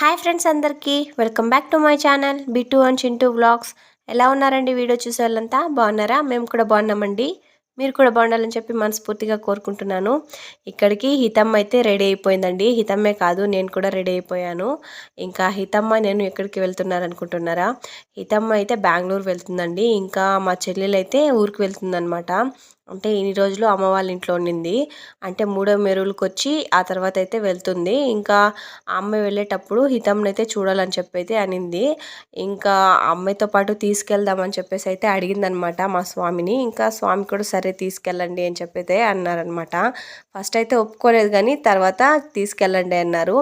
Hi friends అందరికీ. Welcome back to my channel Bittu and Chintu vlogs. ఎలా ఉన్నారండి video చూసే వాళ్ళంతా? బాగున్నారా? మేము కూడా బాగున్నామండి. మీరు కూడా బాగుండాలని చెప్పి మనస్ఫూర్తిగా కోరుకుంటున్నాను. ఇక్కడికి హితమ్మ అయితే రెడీ అయిపోయిందండి. హితమ్మే కాదు నేను కూడా రెడీ అయిపోయాను. ఇంకా హితమ్మ నేను ఎక్కడికి వెళ్తున్నారు అనుకుంటున్నారా? హితమ్మ అయితే బెంగళూరు వెళ్తుందండి. ఇంకా మా చెల్లెలు అయితే ఊరికి వెళ్తుందనమాట అంటే ఇన్ని రోజులు అమ్మ వాళ్ళ ఇంట్లో ఉండింది. అంటే మూడో మెరువులకు వచ్చి ఆ తర్వాత అయితే వెళ్తుంది. ఇంకా అమ్మ వెళ్ళేటప్పుడు హితంని అయితే చూడాలని చెప్పి అయితే అనింది. ఇంకా అమ్మాయితో పాటు తీసుకెళ్దామని చెప్పేసి అయితే అడిగిందనమాట మా స్వామిని. ఇంకా స్వామి కూడా సరే తీసుకెళ్ళండి అని చెప్పి అయితే అన్నారనమాట. ఫస్ట్ అయితే ఒప్పుకోలేదు కానీ తర్వాత తీసుకెళ్ళండి అన్నారు.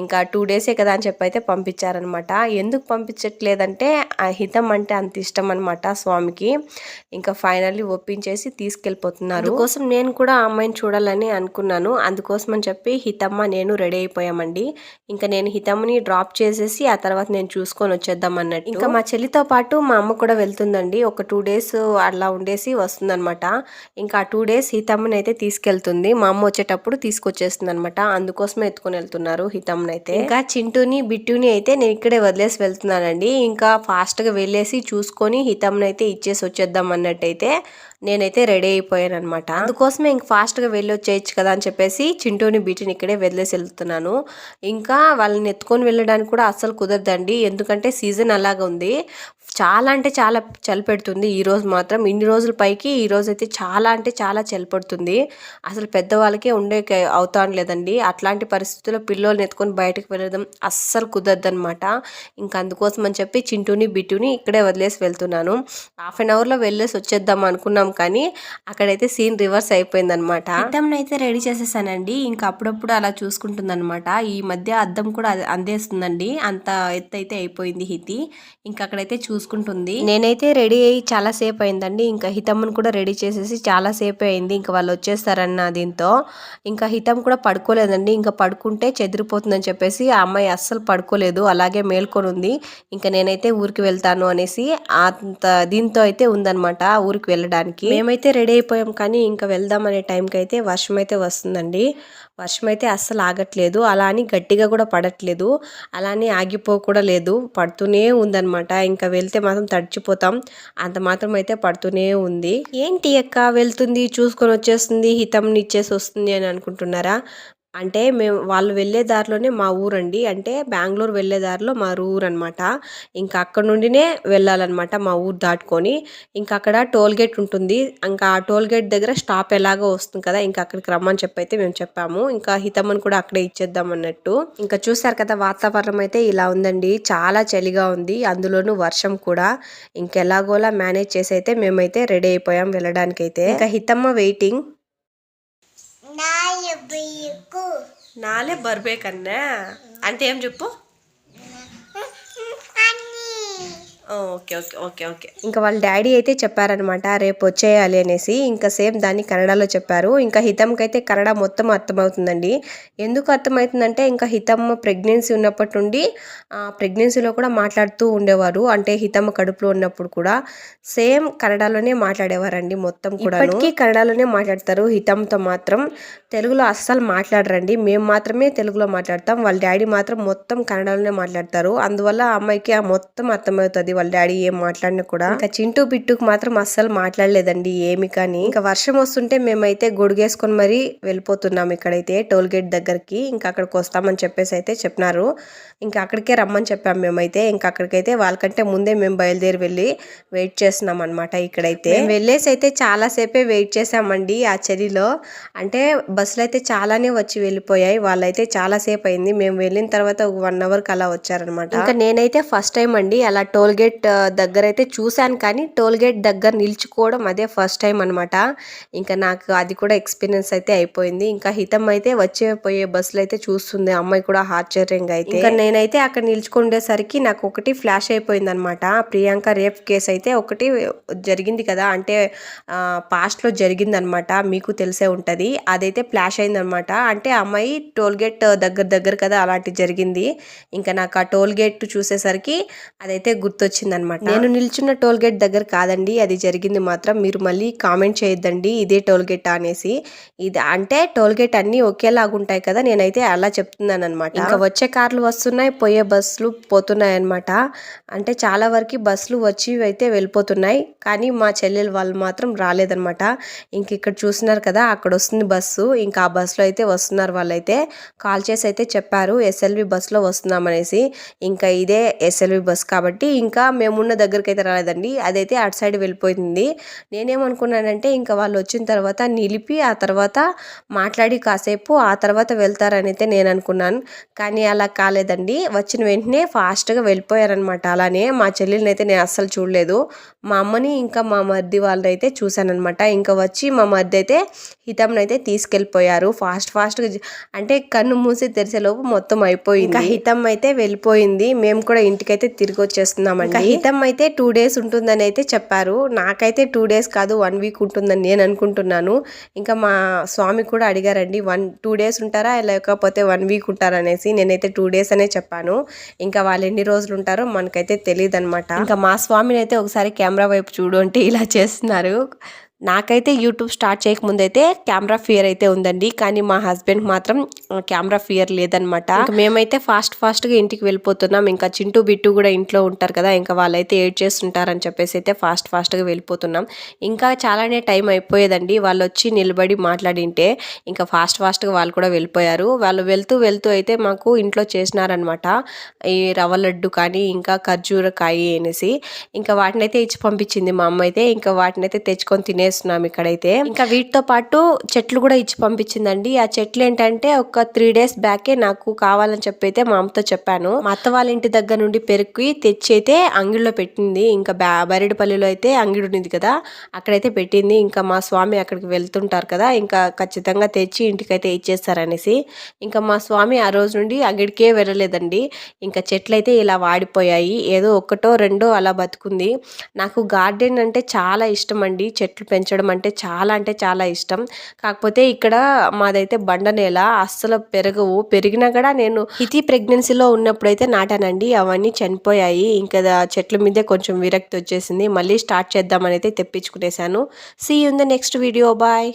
ఇంకా టూ డేసే కదా అని చెప్పి అయితే పంపించారనమాట. ఎందుకు పంపించట్లేదంటే ఆ హితం అంటే అంత ఇష్టం అనమాట స్వామికి. ఇంకా ఫైనల్లీ ఒప్పించేసి తీసుకెళ్ళి తీసుకెళ్ళిపోతున్నారు. అందుకోసం నేను కూడా ఆ అమ్మాయిని చూడాలని అనుకున్నాను. అందుకోసం అని చెప్పి హితమ్మ నేను రెడీ అయిపోయామండి. ఇంకా నేను హితమ్మని డ్రాప్ చేసేసి ఆ తర్వాత నేను చూసుకొని వచ్చేద్దాం అన్నట్టు. ఇంకా మా చెల్లితో పాటు మా అమ్మ కూడా వెళ్తుందండి. ఒక టూ డేస్ అలా ఉండేసి వస్తుందన్నమాట. ఇంకా ఆ టూ డేస్ హితమ్మని అయితే తీసుకెళ్తుంది. మా అమ్మ వచ్చేటప్పుడు తీసుకొచ్చేస్తుంది అనమాట అందుకోసమే ఎత్తుకొని వెళ్తున్నారు హితమ్మని అయితే. ఇంకా చింటూని బిట్టుని అయితే నేను ఇక్కడే వదిలేసి వెళ్తున్నానండి. ఇంకా ఫాస్ట్గా వెళ్ళేసి చూసుకొని హితమ్మని అయితే ఇచ్చేసి వచ్చేద్దాం అన్నట్టయితే. నేనైతే రెడీ అయిపోయాను అనమాట అందుకోసమే ఇంక ఫాస్ట్గా వెళ్ళి వచ్చేయచ్చు కదా అని చెప్పేసి చింటూని బీటిని ఇక్కడే వదిలేసి వెళ్తున్నాను. ఇంకా వాళ్ళని ఎత్తుకొని వెళ్ళడానికి కూడా అస్సలు కుదరదండి. ఎందుకంటే సీజన్ అలాగ ఉంది చాలా అంటే చాలా చలి పెడుతుంది. ఈరోజు మాత్రం ఇన్ని రోజుల పైకి ఈరోజు అయితే చాలా అంటే చాలా చలిపడుతుంది అసలు పెద్దవాళ్ళకే ఉండే అవుతా లేదండి. అట్లాంటి పరిస్థితుల్లో పిల్లల్ని ఎత్తుకొని బయటకు వెళ్ళడం అస్సలు కుదరదనమాట ఇంకా అందుకోసం అని చెప్పి చింటూని బిట్టుని ఇక్కడే వదిలేసి వెళ్తున్నాను. హాఫ్ అన్ అవర్లో వెళ్ళేసి వచ్చేద్దాం అనుకున్నాం కానీ అక్కడైతే సీన్ రివర్స్ అయిపోయిందనమాట అద్దంను అయితే రెడీ చేసేసానండి. ఇంకా అప్పుడప్పుడు అలా చూసుకుంటుందన్నమాట. ఈ మధ్య అద్దం కూడా అందేస్తుందండి. అంత ఎత్తు అయితే అయిపోయింది హితి. ఇంకా అక్కడైతే చూ చూసుకుంటుంది. నేనైతే రెడీ అయ్యి చాలా సేపు అయిందండి. ఇంకా హితమ్మను కూడా రెడీ చేసేసి చాలా సేపు అయింది. ఇంకా వాళ్ళు వచ్చేస్తారన్న దీంతో. ఇంకా హితం కూడా పడుకోలేదండి. ఇంకా పడుకుంటే చెదిరిపోతుందని చెప్పేసి ఆ అమ్మాయి అస్సలు పడుకోలేదు. అలాగే మేల్కొని ఉంది. ఇంకా నేనైతే ఊరికి వెళ్తాను అనేసి అంత దీంతో అయితే ఉందనమాట ఊరికి వెళ్ళడానికి. మేమైతే రెడీ అయిపోయాం కానీ ఇంకా వెళ్దాం అనే టైంకి అయితే వర్షం అయితే వస్తుందండి. వర్షం అయితే అస్సలు ఆగట్లేదు. అలా అని గట్టిగా కూడా పడట్లేదు. అలానే ఆగిపో కూడా లేదు. పడుతూనే ఉందనమాట ఇంకా వెళ్తే మాత్రం తడిచిపోతాం. అంత మాత్రం అయితే పడుతూనే ఉంది. ఏంటి అక్క? వెళ్తుంది చూసుకొని వచ్చేస్తుంది హితంనిచ్చేసి వస్తుంది అని అనుకుంటున్నారా? అంటే మేము వాళ్ళు వెళ్ళే దారిలోనే మా ఊరండి. అంటే బెంగళూరు వెళ్ళే దారిలో మా ఊరు అనమాట ఇంకా అక్కడ నుండినే వెళ్ళాలన్నమాట మా ఊరు దాటుకొని. ఇంకా అక్కడ టోల్ గేట్ ఉంటుంది. ఇంకా ఆ టోల్ గేట్ దగ్గర స్టాప్ ఎలాగో వస్తుంది కదా ఇంకా అక్కడికి రమ్మని చెప్పి అయితే మేము చెప్పాము. ఇంకా హితమ్మని కూడా అక్కడే ఇచ్చేద్దాం అన్నట్టు. ఇంకా చూసారు కదా వాతావరణం అయితే ఇలా ఉందండి. చాలా చలిగా ఉంది. అందులోనూ వర్షం కూడా. ఇంకెలాగోలా మేనేజ్ చేసి అయితే మేమైతే రెడీ అయిపోయాం వెళ్ళడానికి అయితే ఇంకా హితమ్మ వెయిటింగ్. ನಾಳೆ ಬರ್ಬೇಕನ್ನ ಅಂತ ಏನ್ ಚುಪ್ಪು ఓకే ఓకే ఓకే ఓకే. ఇంకా వాళ్ళ డాడీ అయితే చెప్పారనమాట రేపు వచ్చేయాలి అనేసి. ఇంకా సేమ్ దాన్ని కన్నడలో చెప్పారు. ఇంకా హితంకి అయితే కన్నడ మొత్తం అర్థమవుతుందండి. ఎందుకు అర్థమవుతుందంటే ఇంకా హితమ్మ ప్రెగ్నెన్సీ ఉన్నప్పటి నుండి ప్రెగ్నెన్సీలో కూడా మాట్లాడుతూ ఉండేవారు. అంటే హితమ్మ కడుపులో ఉన్నప్పుడు కూడా సేమ్ కన్నడలోనే మాట్లాడేవారండి మొత్తం కూడా ఇప్పటికీ కన్నడలోనే మాట్లాడతారు. హితంతో మాత్రం తెలుగులో అస్సలు మాట్లాడరండి. మేము మాత్రమే తెలుగులో మాట్లాడతాం. వాళ్ళ డాడీ మాత్రం మొత్తం కన్నడలోనే మాట్లాడతారు. అందువల్ల అమ్మాయికి ఆ మొత్తం అర్థమవుతుంది. వాళ్ళ డాడీ ఏం మాట్లాడినా కూడా ఇంకా చింటూ బిట్టుకు మాత్రం అస్సలు మాట్లాడలేదండి ఏమి కానీ. ఇంకా వర్షం వస్తుంటే మేమైతే గొడుగేసుకొని మరీ వెళ్ళిపోతున్నాం ఇక్కడైతే టోల్ గేట్ దగ్గరికి. ఇంకా అక్కడికి వస్తామని చెప్పేసి అయితే చెప్పినారు. ఇంకా అక్కడికే రమ్మని చెప్పాం మేమైతే. ఇంకా అక్కడికైతే వాళ్ళకంటే ముందే మేము బయలుదేరి వెళ్ళి వెయిట్ చేస్తున్నాం అనమాట ఇక్కడైతే. వెళ్ళేసి అయితే చాలాసేపే వెయిట్ చేసామండి ఆ చలిలో. అంటే బస్సులు అయితే చాలానే వచ్చి వెళ్ళిపోయాయి. వాళ్ళైతే చాలా సేపు అయింది. మేము వెళ్ళిన తర్వాత ఒక వన్ అవర్కి అలా వచ్చారనమాట ఇంకా నేనైతే ఫస్ట్ టైం అండి అలా టోల్ గేట్ గేట్ దగ్గర అయితే చూశాను కానీ టోల్ గేట్ దగ్గర నిల్చుకోవడం అదే ఫస్ట్ టైం అనమాట ఇంకా నాకు అది కూడా ఎక్స్పీరియన్స్ అయితే అయిపోయింది. ఇంకా హితం అయితే వచ్చే పోయే బస్సులు అయితే చూస్తుంది. అమ్మాయి కూడా ఆశ్చర్యంగా అయితే. ఇంకా నేనైతే అక్కడ నిల్చుకుండేసరికి నాకు ఒకటి ఫ్లాష్ అయిపోయింది అనమాట ప్రియాంక రేప్ కేసు అయితే ఒకటి జరిగింది కదా. అంటే పాస్ట్లో జరిగిందనమాట మీకు తెలిసే ఉంటుంది. అదైతే ఫ్లాష్ అయిందనమాట అంటే అమ్మాయి టోల్ గేట్ దగ్గర దగ్గర కదా అలాంటి జరిగింది. ఇంకా నాకు ఆ టోల్ గేట్ చూసేసరికి అదైతే గుర్తొచ్చింది. వచ్చిందనమాట. నేను నిల్చున్న టోల్ గేట్ దగ్గర కాదండి అది జరిగింది మాత్రం. మీరు మళ్ళీ కామెంట్ చేయొద్దండి ఇదే టోల్ గేట్ అనేసి. ఇది అంటే టోల్ గేట్ అన్ని ఒకేలాగా ఉంటాయి కదా నేనైతే అలా చెప్తున్నాను అనమాట ఇంకా వచ్చే కార్లు వస్తున్నాయి పోయే బస్సులు పోతున్నాయి అనమాట అంటే చాలా వరకు బస్సులు వచ్చి అయితే వెళ్ళిపోతున్నాయి కానీ మా చెల్లెలు వాళ్ళు మాత్రం రాలేదనమాట. ఇంక ఇక్కడ చూస్తున్నారు కదా అక్కడ వస్తుంది బస్సు. ఇంకా ఆ బస్సులో అయితే వస్తున్నారు వాళ్ళైతే. కాల్ చేసి అయితే చెప్పారు ఎస్ఎల్వి బస్సులో వస్తున్నామనేసి. ఇంకా ఇదే ఎస్ఎల్వి బస్ కాబట్టి ఇంకా మేమున్న దగ్గరికి అయితే రాలేదండి. అదైతే అటు సైడ్ వెళ్ళిపోయింది. నేనేమనుకున్నానంటే ఇంకా వాళ్ళు వచ్చిన తర్వాత నిలిపి ఆ తర్వాత మాట్లాడి కాసేపు ఆ తర్వాత వెళ్తారని అయితే నేను అనుకున్నాను కానీ అలా కాలేదండి. వచ్చిన వెంటనే ఫాస్ట్గా వెళ్ళిపోయారనమాట. అలానే మా చెల్లెల్ని అయితే నేను అస్సలు చూడలేదు. మా అమ్మని ఇంకా మా మర్ది వాళ్ళని అయితే చూశానమాట ఇంకా వచ్చి మా మర్ది అయితే హితంని అయితే తీసుకెళ్ళిపోయారు. ఫాస్ట్ ఫాస్ట్గా అంటే కన్ను మూసి తెరిసేలోపు మొత్తం అయిపోయింది. ఇంకా హితం అయితే వెళ్ళిపోయింది. మేము కూడా ఇంటికైతే తిరిగి వచ్చేస్తున్నామండి హితం అయితే టూ డేస్ ఉంటుందని అయితే చెప్పారు. నాకైతే టూ డేస్ కాదు వన్ వీక్ ఉంటుందని నేను అనుకుంటున్నాను. ఇంకా మా స్వామి కూడా అడిగారండి వన్ టూ డేస్ ఉంటారా? లేకపోతే వన్ వీక్ ఉంటారా అనేసి నేనైతే టూ డేస్ అనే చెప్పాను. ఇంకా వాళ్ళు ఎన్ని రోజులు ఉంటారో మనకైతే తెలియదు అనమాట ఇంకా మా స్వామిని అయితే ఒకసారి కెమెరా వైపు చూడు అంటే ఇలా చేస్తున్నారు. నాకైతే యూట్యూబ్ స్టార్ట్ చేయకముందైతే కెమెరా ఫియర్ అయితే ఉందండి. కానీ మా హస్బెండ్ మాత్రం కెమెరా ఫియర్ లేదనమాట మేమైతే ఫాస్ట్ ఫాస్ట్గా ఇంటికి వెళ్ళిపోతున్నాం. ఇంకా చింటూ బిట్టు కూడా ఇంట్లో ఉంటారు కదా ఇంకా వాళ్ళైతే ఏడ్ చేస్తుంటారని చెప్పేసి అయితే ఫాస్ట్ ఫాస్ట్గా వెళ్ళిపోతున్నాం. ఇంకా చాలానే టైం అయిపోయేదండి. వాళ్ళు వచ్చి నిలబడి మాట్లాడింటే ఇంకా ఫాస్ట్ ఫాస్ట్గా వాళ్ళు కూడా వెళ్ళిపోయారు. వాళ్ళు వెళ్తూ వెళ్తూ అయితే మాకు ఇంట్లో చేసినారనమాట ఈ రవ్వ లడ్డు కానీ ఇంకా ఖర్జూరకాయ అనేసి. ఇంకా వాటిని అయితే ఇచ్చి పంపించింది మా అమ్మ అయితే. ఇంకా వాటిని అయితే తెచ్చుకొని తినే చేస్తున్నాం ఇక్కడైతే. ఇంకా వీటితో పాటు చెట్లు కూడా ఇచ్చి పంపించిందండి. ఆ చెట్లు ఏంటంటే ఒక త్రీ డేస్ బ్యాకే నాకు కావాలని చెప్పి మా అమ్మతో చెప్పాను. మా అత్త వాళ్ళ ఇంటి దగ్గర నుండి పెరుక్కి తెచ్చి అయితే అంగిడిలో పెట్టింది. ఇంకా బరిడిపల్లిలో అయితే అంగిడి ఉంది కదా అక్కడైతే పెట్టింది. ఇంకా మా స్వామి అక్కడికి వెళ్తుంటారు కదా ఇంకా ఖచ్చితంగా తెచ్చి ఇంటికైతే ఇచ్చేస్తారనేసి. ఇంకా మా స్వామి ఆ రోజు నుండి అంగిడికే వెళ్ళలేదండి. ఇంకా చెట్లయితే ఇలా వాడిపోయాయి. ఏదో ఒకటో రెండో అలా బతుకుంది. నాకు గార్డెన్ అంటే చాలా ఇష్టం అండి చెట్లు పెంచడం అంటే చాలా అంటే చాలా ఇష్టం. కాకపోతే ఇక్కడ మాదైతే బండ నేల అస్సలు పెరగవు. పెరిగినా కూడా నేను ఇతి ప్రెగ్నెన్సీలో ఉన్నప్పుడు అయితే నాటానండి. అవన్నీ చనిపోయాయి. ఇంకా చెట్ల మీదే కొంచెం విరక్తి వచ్చేసింది. మళ్ళీ స్టార్ట్ చేద్దామని అయితే తెప్పించుకునేసాను see in the next video bye